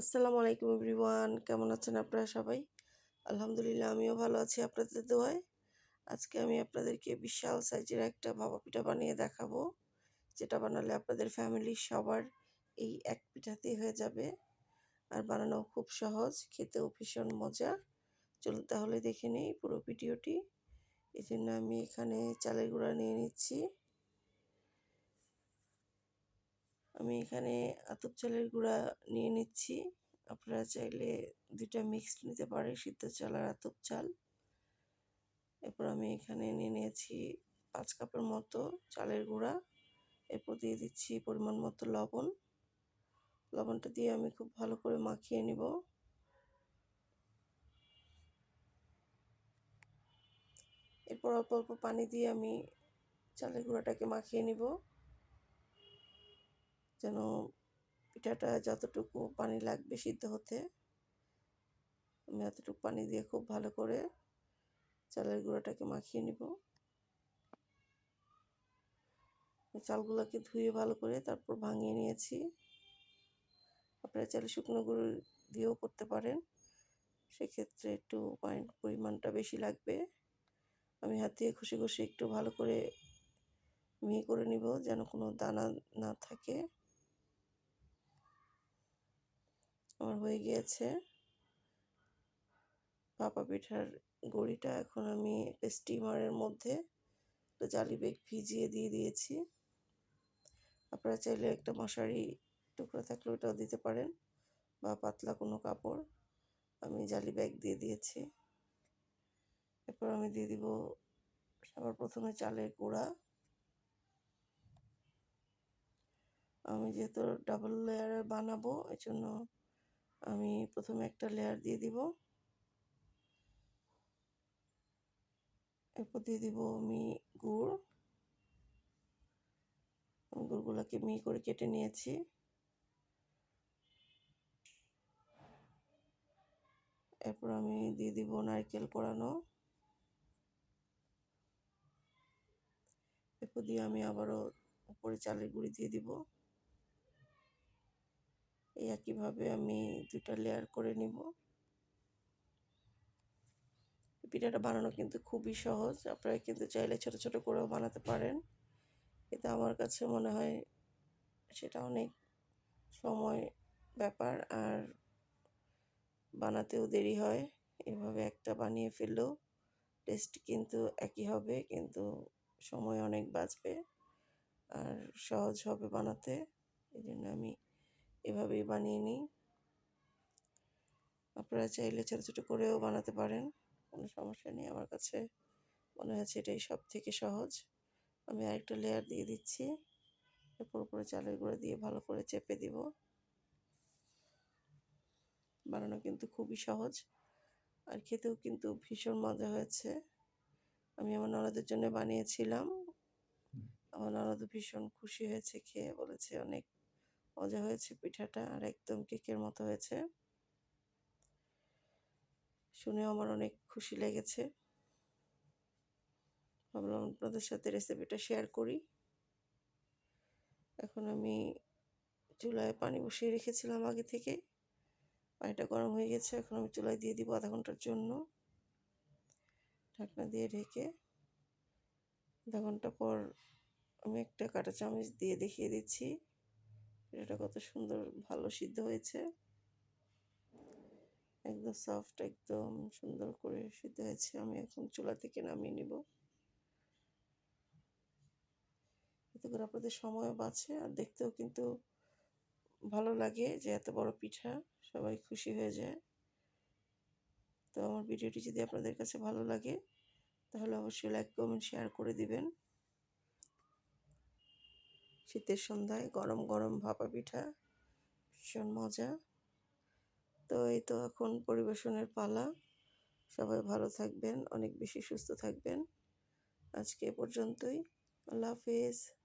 আসসালামু আলাইকুম এভরিওয়ান, কেমন আছেন আপনারা সবাই? আলহামদুলিল্লাহ, আমিও ভালো আছি আপনাদের দোয়ায়। আজকে আমি আপনাদেরকে বিশাল সাইজের একটা ভাপা পিঠা বানিয়ে দেখাবো, যেটা বানালে আপনাদের ফ্যামিলির সবার এই এক পিঠাতেই হয়ে যাবে। আর বানানো খুব সহজ, খেতেও ভীষণ মজা চলুন তাহলে দেখে নিই পুরো ভিডিওটি। এই জন্য আমি এখানে চালের গুঁড়া নিয়ে নিচ্ছি। আমি এখানে আতপ চালের গুঁড়া নিয়ে নিচ্ছি। আপনারা চাইলে দুইটা মিক্সড নিতে পারে সিদ্ধ চাল আর আতপ চাল। এরপর আমি এখানে নিয়ে নিয়েছি পাঁচ কাপের মতো চালের গুঁড়া। এরপর দিয়ে দিচ্ছি পরিমাণ মতো লবণ। লবণটা দিয়ে আমি খুব ভালো করে মাখিয়ে নিব। এরপর অল্প অল্প পানি দিয়ে আমি চালের গুঁড়াটাকে মাখিয়ে নিব। যেন পিঠাটা যতটুকু পানি লাগবে সিদ্ধ হতে। আমি এতটুকু পানি দিয়ে খুব ভালো করে চালের গুঁড়োটাকে মাখিয়ে নিব। চালগুলোকে ধুয়ে ভালো করে তারপর ভাঙিয়ে নিয়েছি। আপনারা চালে শুকনো গুঁড়ো দিয়েও করতে পারেন। সেক্ষেত্রে একটু পানির পরিমাণটা বেশি লাগবে। আমি হাত দিয়ে ঘষে ঘষে একটু ভালো করে মিহি করে নিব যেন কোনো দানা না থাকে। আমার হয়ে গিয়েছে। পাপা পিঠার গড়িটা এখন আমি একটা স্টিমারের মধ্যে একটা জালি বেগ ভিজিয়ে দিয়ে দিয়েছি। আপনারা চাইলে একটা মশারি টুকরো থাকলে ওটাও দিতে পারেন বা পাতলা কোনো কাপড়। আমি জালি ব্যাগ দিয়ে দিয়েছি। এরপর আমি দিয়ে দিব সবার প্রথমে চালের গুঁড়া। আমি যেহেতু ডাবল লেয়ারের বানাবো এই জন্য আমি প্রথমে একটা লেয়ার দিয়ে দিব। এরপর দিয়ে দিব আমি গুড়। গুড়গুলোকে মি করে কেটে নিয়েছি। এরপর আমি দিয়ে দিব নারকেল কোড়ানো এরপর দিয়ে আমি আবারও উপরে চালের গুঁড়ি দিয়ে দিব। এই একইভাবে আমি দুটা লেয়ার করে নিব। পিঠাটা বানানো কিন্তু খুবই সহজ, আপনারা কিন্তু চাইলে ছোট ছোট করেও বানাতে পারেন। কিন্তু আমার কাছে মনে হয় সেটা অনেক সময় ব্যাপার, আর বানাতেও দেরি হয়। এভাবে একটা বানিয়ে ফেললেও টেস্ট কিন্তু একই হবে, কিন্তু সময় অনেক বাঁচবে, আর সহজ হবে বানাতে। এই জন্য আমি এভাবেই বানিয়ে নিই। আপনারা চাইলে ছোটো ছোটো করেও বানাতে পারেন। কোনো সমস্যা নেই, আমার কাছে মনে হচ্ছে এটাই সব থেকে সহজ। আমি আরেকটা লেয়ার দিয়ে দিচ্ছি। এরপর উপরে চালের গুঁড়ো দিয়ে ভালো করে চেপে দিব। বানানো কিন্তু খুবই সহজ আর খেতেও কিন্তু ভীষণ মজা হয়েছে। আমি আমার ননদের জন্য বানিয়েছিলাম। আমার ননদ ভীষণ খুশি হয়েছে, খেয়ে বলেছে অনেক। মজা হয়েছে, পিঠাটা আর একদম কেকের মতো হয়েছে। শুনেও আমার অনেক খুশি লেগেছে। ভাবলাম আপনাদের সাথে রেসিপিটা শেয়ার করি। এখন আমি চুলায় পানি বসিয়ে রেখেছিলাম আগে থেকে। পানিটা গরম হয়ে গেছে, এখন আমি চুলায় দিয়ে দিব আধা ঘণ্টার জন্য। ঢাকনা দিয়ে ঢেকে আধা ঘণ্টা পর আমি একটা কাঁটা চামচ দিয়ে দেখিয়ে দিচ্ছি। এটা কত সুন্দর, ভালো সিদ্ধ হয়েছে। একদম সফট একদম সুন্দর করে সিদ্ধ হয়েছে। আমি এখন চুলা থেকে নামিয়ে নিব। এতে করে আপনাদের সময়ও বাঁচে আর দেখতেও কিন্তু ভালো লাগে যে এত বড় পিঠা, সবাই খুশি হয়ে যায়। তো আমার ভিডিওটি যদি আপনাদের কাছে ভালো লাগে, তাহলে অবশ্যই লাইক কমেন্ট শেয়ার করে দিবেন। শীতের সন্ধ্যায় গরম গরম ভাপা পিঠা ভীষণ মজা। তো এই তো এখন পরিবেশনের পালা। সবাই ভালো থাকবেন, অনেক বেশি সুস্থ থাকবেন। আজকে এ পর্যন্তই। আল্লাহ হাফিজ।